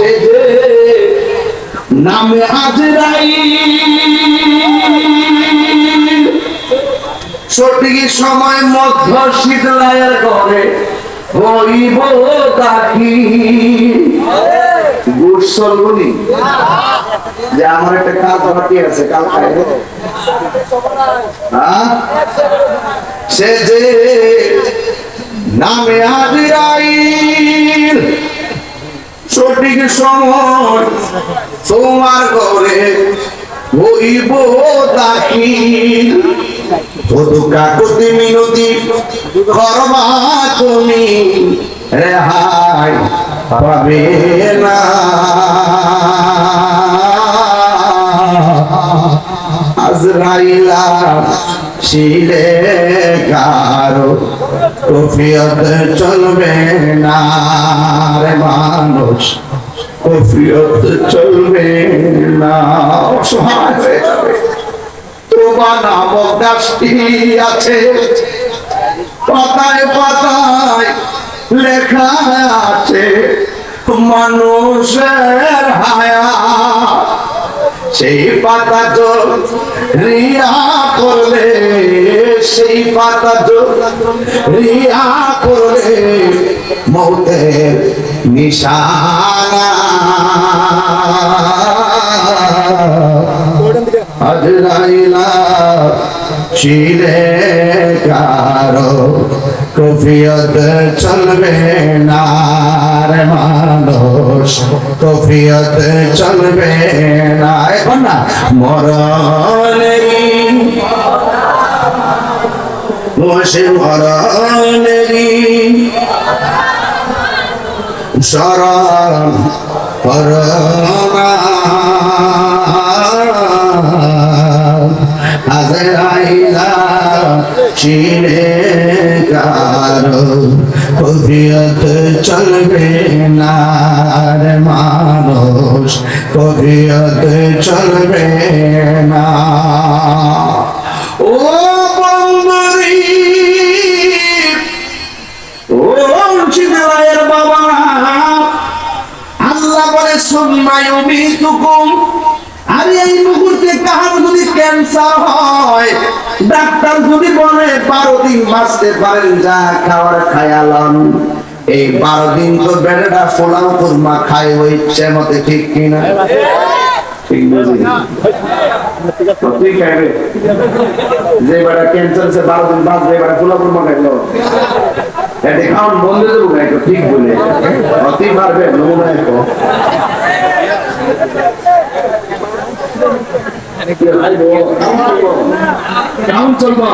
সে যে নামে হাজরাই সঠিক সময় মধ্য শীতলায়ের ঘরে হইব তাকি। হ্যাঁ? সে যে নামে হাজিরাইল সঠিক সময় তোমার ঘরে হইব করবা তুমি রেহাই পাবে না। আজরাইলা শিলে কারও কফিয়ত চলবে না রে মানুষ, কফিয়ত চলবে না। অসহায় হয়ে যাবে তোমার নামক গাছটি আছে, পাতায় পাতায় লেখা আছে, মানুষের হায়া সেই পাতা তো রিয়া করলে, সেই পাতা তো রিয়া করলে মৌতের নিশানা। আজরাইলা চিরে কারও কফিয়ত চলবে না রে মানুষ কফিয়ত চলবে না। এখন না মরণ বসে মরণেরি শরণ আজরাইলা চিনে কারও কবিয়ত, চলবে না। রে মানুষ কবিয়ত চলবে না। ও বন্ধুরি ও বাবা আল্লাহ বলে সুম্মায়ুমি তুকুম আরে এই মুহূর্তে কাহার যদি ক্যান্সার হয়, ডাক্তার যদি বলে বারো দিন বাঁচতে পারেন, যা খাওয়ার খায়ালন এই বারো দিন তো বেড়েটা ফোলাও কুরমা খায় ওই ইচ্ছে মতে ঠিক কিনা? ঠিক বারো দিন ঠিক বলে অতি পারবে, নমুনা কেমন চলবো?